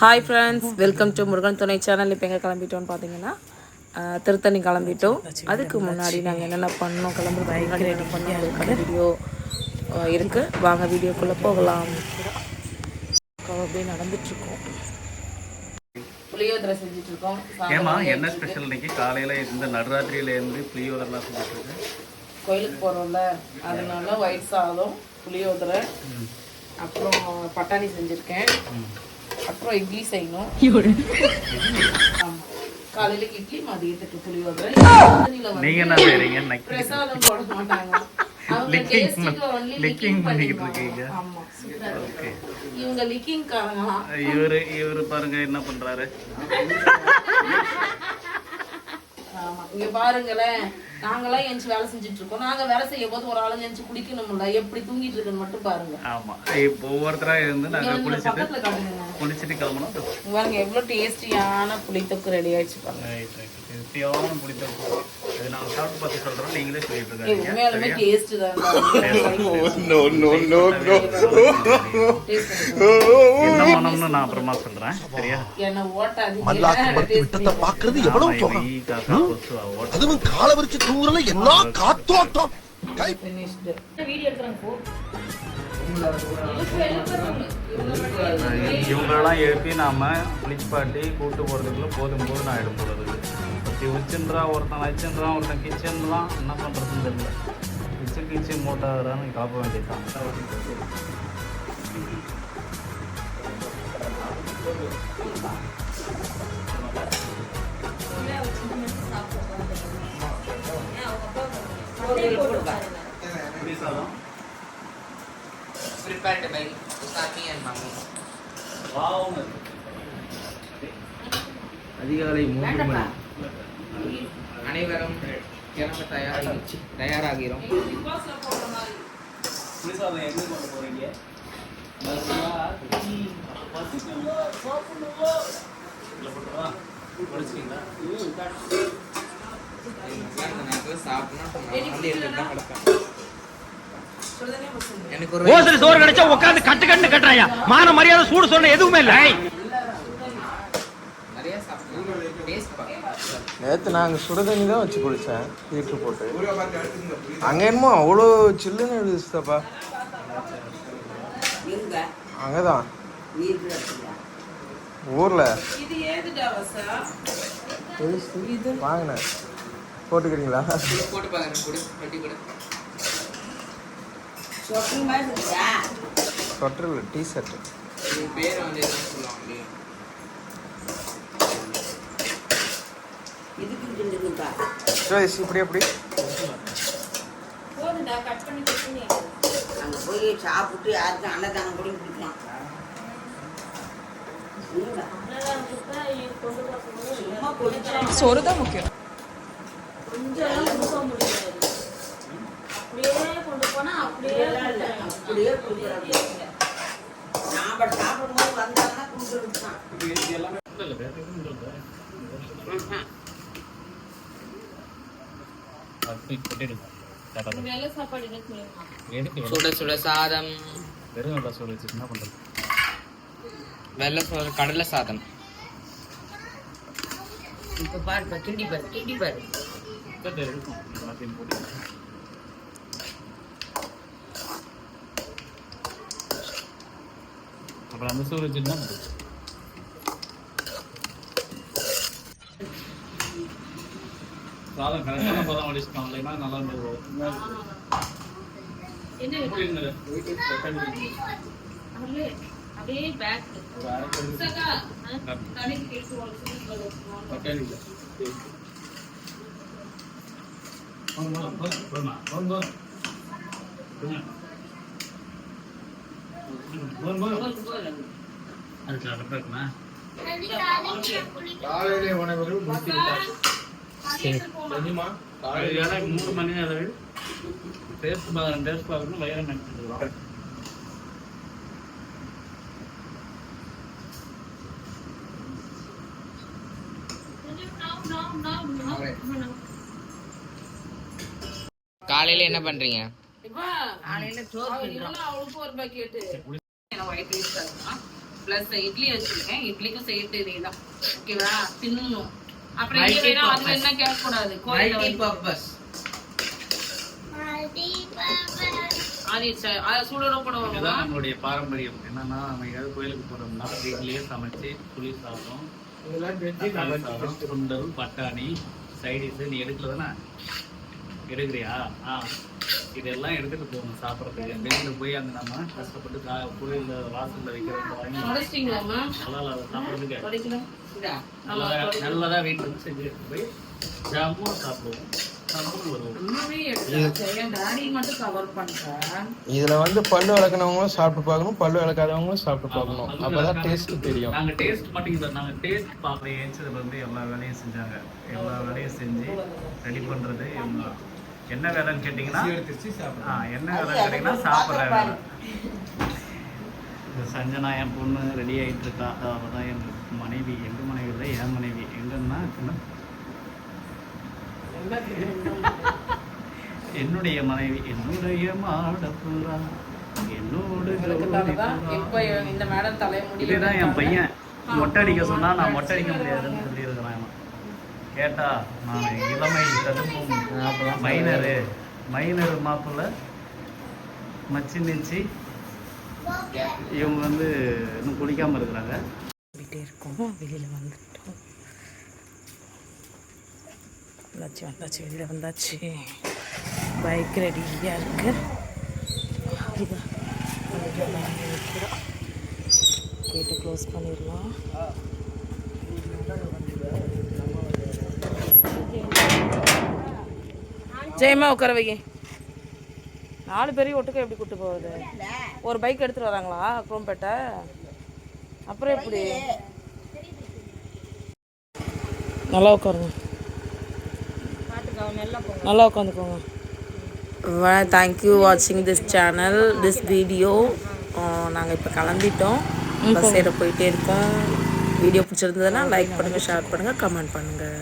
Hi friends welcome to Murugan துணை channel இப்போ எங்கே கிளம்பிட்டோம்னு பார்த்தீங்கன்னா திருத்தணி கிளம்பிட்டோம். அதுக்கு முன்னாடி நாங்கள் என்னென்ன பண்ணோம் கிளம்புறதுக்கு முன்னாடி என்ன பண்ணோம் அதுக்கான வீடியோ இருக்குது வாங்க வீடியோக்குள்ளே போகலாம். அப்படியே நடந்துட்டுருக்கோம். புளியோதரை செஞ்சுட்ருக்கோம் ஏமா என்ன ஸ்பெஷல் இன்னைக்கு? காலையில இந்த நடுராத்திரியில இருந்து புளியோதரெல்லாம் செஞ்சுட்டு இருக்கு கோயிலுக்கு போகிறோம்ல அதனால ஒயிட் சாதம் புளியோதரை அப்புறம் பட்டாணி செஞ்சுருக்கேன். அப்புறம் இட்லி செய்யணும். ஆமா. காலையிலக்கு இட்லி மதியத்துக்கு புளியோதரை நீங்க என்ன செய்றீங்க? பிரசாதம் போட மாட்டாங்க. இவங்க லிக்கிங் இவரு இவரு பாருங்க என்ன பண்றாரு? ஆமா. இங்க பாருங்களேன். நாங்களாம் எந்திச்சு வேலை செஞ்சுட்டு இருக்கோம் நாங்க வேலை செய்யும் போது ஒரு ஆளுங்க எந்திச்சு குளிக்கணும்ல. எப்படி தூங்கிட்டு இருக்குன்னு மட்டும் பாருங்க. ஆமா. இப்போ ஒவ்வொருத்தரா இருந்து நாங்க இங்க குளிச்சுட்டு குளிச்சுட்டு கிளம்பணும். பாருங்க எவ்வளவு டேஸ்டியான புளித்தொக்கு ரெடி ஆயிடுச்சு பாருங்க. ஹெல்த்தியான புளித்த இது நாங்க சாப்பிட்டு பார்த்து சொல்றோம் நீங்களே சொல்லிட்டு இருக்காங்க மனம்னு நான் அப்புறமா சொல்றேன். சரியா? மல்லாக்கு மறுத்து விட்டத்தை எவ்வளவு அதுவும் கால விரிச்சு தூங்குறல என்ன காத்தோட்டம்? கை. இவங்களெல்லாம் எழுப்பி நாம குளிப்பாட்டி கூட்டு போகிறதுக்குள்ள போதும் போது நான் எடுத்து பத்தி உச்சுன்றான் ஒருத்தன் வச்சுன்றான் ஒருத்தன் கிச்சன்றான் என்ன பண்ணுறதுன்னு தெரியல. கிச்சன் கிச்சன் மூட்டாகிறான்னு கிளப்ப வேண்டியதுதான். prepared by Usami and Mami. அதிகாலை மூன்று மணி. அனைவரும் கிளம்ப தயாராகி தயாராகிறோம். எனக்கு ஒரு சோறு கிடைச்சா உட்காந்து கட்டு கட்டு கட்டுறாயா? மான மரியாதை சூடு சொன்ன எதுவுமே இல்லை. நேற்று நாங்கள் சுடுதண்ணி தான் வச்சு குளித்தேன் ஹீட்ரு போட்டு. அங்கே என்னமோ அவ்வளோ சில்லுன்னு இருந்துச்சுப்பா அங்கே தான் ஊரில். வாங்கினேன். போட்டுக்கிறீங்களா? ஸ்வெட்டர் இல்லை டி ஷர்ட்டு உன் பேரை வந்து சொல்லுவாங்க சுரேஷ் இப்படி எப்படி அங்கே போய் சாப்பிட்டு யாருக்கும் அன்னதானம் கூட குடிக்கலாம். சோறு தான் முக்கியம். நாம சாப்பிடும்போது வந்தாங்கன்னா சுட சுட சாதம். வெறும் வச்சு என்ன பண்ணுறது வெள்ளை சோறு கடலை சாதம். இப்போ பாரு இப்போ கிண்டி பாரு கிண்டி பாரு. இருக்கும். எல்லாத்தையும் போட்டு. அப்புறம் அந்த சோறு வச்சுருந்தா சாதம் கரெக்டான பதம் இல்லைன்னா நல்லா இருந்தது. இருந்தது? தக்காளி இல்லை. வாங்க, வாங்க, வாங்க, போதுமா? வாங்க, வாங்க. மூணு மணி அளவில் டேஸ்ட் பார்க்கணும் டேஸ்ட் பார்க்கணும் வயிறு நினைச்சிருக்கிறோம் காலையில என்ன பண்றீங்க? காலையில சோறு அவளுக்கு ஒரு bucket white rice plus idli வச்சிருக்கேன். இட்லிக்கும் சேர்த்து இதே தான் ஓகேவா தின்னணும். அப்புறம் இங்க வேணும் அது என்ன கேட்கக்கூடாது? கோயில்ல மல்டி வந்து. பர்பஸ் ஆரி ச- ஆ, சூடோட போடுவாங்க இதுதான் நம்மளுடைய பாரம்பரியம். என்னன்னா நம்ம ஏதாவது கோயிலுக்கு போறோம்னா வீட்லயே சமைச்சு புளி சாதம் சாதம் சுண்டல் பட்டாணி சைடிஸ் நீ எடுக்கல தானே எடுக்கிறியா? ஆ. இதெல்லாம் எடுத்துட்டு போகணும் சாப்பிட்றதுக்கு. வெளியில போய் அங்க நம்ம கஷ்டப்பட்டு கா கோயில்ல வாசல்ல வைக்கிறது வாங்கி தொடச்சிட்டீங்களாம்மா நல்லா அதை சாப்பிட்றதுக்கு. தொடக்கலாம் நல்லதா நல்லதா வீட்டுல இருந்து செஞ்சு எடுத்து போய் ஜாமுன் சாப்பிடுவோம். இதுல வந்து பல்லு விளக்குனவங்களும் சாப்பிட்டு பார்க்கணும் பல்லு விளக்காதவங்களும் சாப்பிட்டு பார்க்கணும். அப்பதான் டேஸ்ட் தெரியும். நாங்க டேஸ்ட் மட்டும் இல்லை நாங்க டேஸ்ட் பார்க்க ஏஞ்சதுல இருந்து எல்லா வேலையும் செஞ்சாங்க. எல்லா வேலையும் செஞ்சு ரெடி பண்றது இவங்க என்ன வேலைன்னு கேட்டிங்கன்னா என்ன வேலைன்னு கேட்டிங்கன்னா சாப்பிட்ற வேலை இந்த சஞ்சனா என் பொண்ணு ரெடி ஆகிட்டு இருக்கா அவள் தான் என் மனைவி எங்க மனைவி இல்லை என் மனைவி. எங்கன்னா என்ன? என்னுடைய மனைவி என்னுடைய மாடப்புறா. என்னோடு இந்த மேடம் தலைமுடி இதுதான் என் பையன் மொட்டை அடிக்க சொன்னா நான் மொட்டை அடிக்க முடியாதுன்னு இவன். கேட்டா நான் இளமை தடுப்பும் மைனரு. மைனர் மாப்பிள்ள மச்சி நிச்சி இவங்க வந்து இன்னும் குளிக்காம இருக்கிறாங்க. கிட்டே இருக்கோம். வெளியில் வந்துட்டோம். வந்தாச்சு வந்தாச்சு வெளியில் வந்தாச்சு. பைக் ரெடியாக இருக்கு. கேட்டை க்ளோஸ் பண்ணிடலாம். ஜெயமா உட்கார வைங்க நாலு பேரையும் ஒட்டுக்க எப்படி கூட்டு போகுது ஒரு பைக் எடுத்துட்டு வராங்களா குரோம்பேட்டை? அப்புறம் எப்படி? நல்லா உட்காருங்க. நல்லா உட்காந்துக்கோங்க. தேங்க்யூ வாட்சிங் திஸ் சேனல் திஸ் வீடியோ நாங்கள் இப்போ கிளம்பிட்டோம். பஸ் ஏற போயிட்டே இருக்கோம். வீடியோ பிடிச்சிருந்ததுன்னா லைக் பண்ணுங்கள் ஷேர் பண்ணுங்கள் கமெண்ட் பண்ணுங்கள்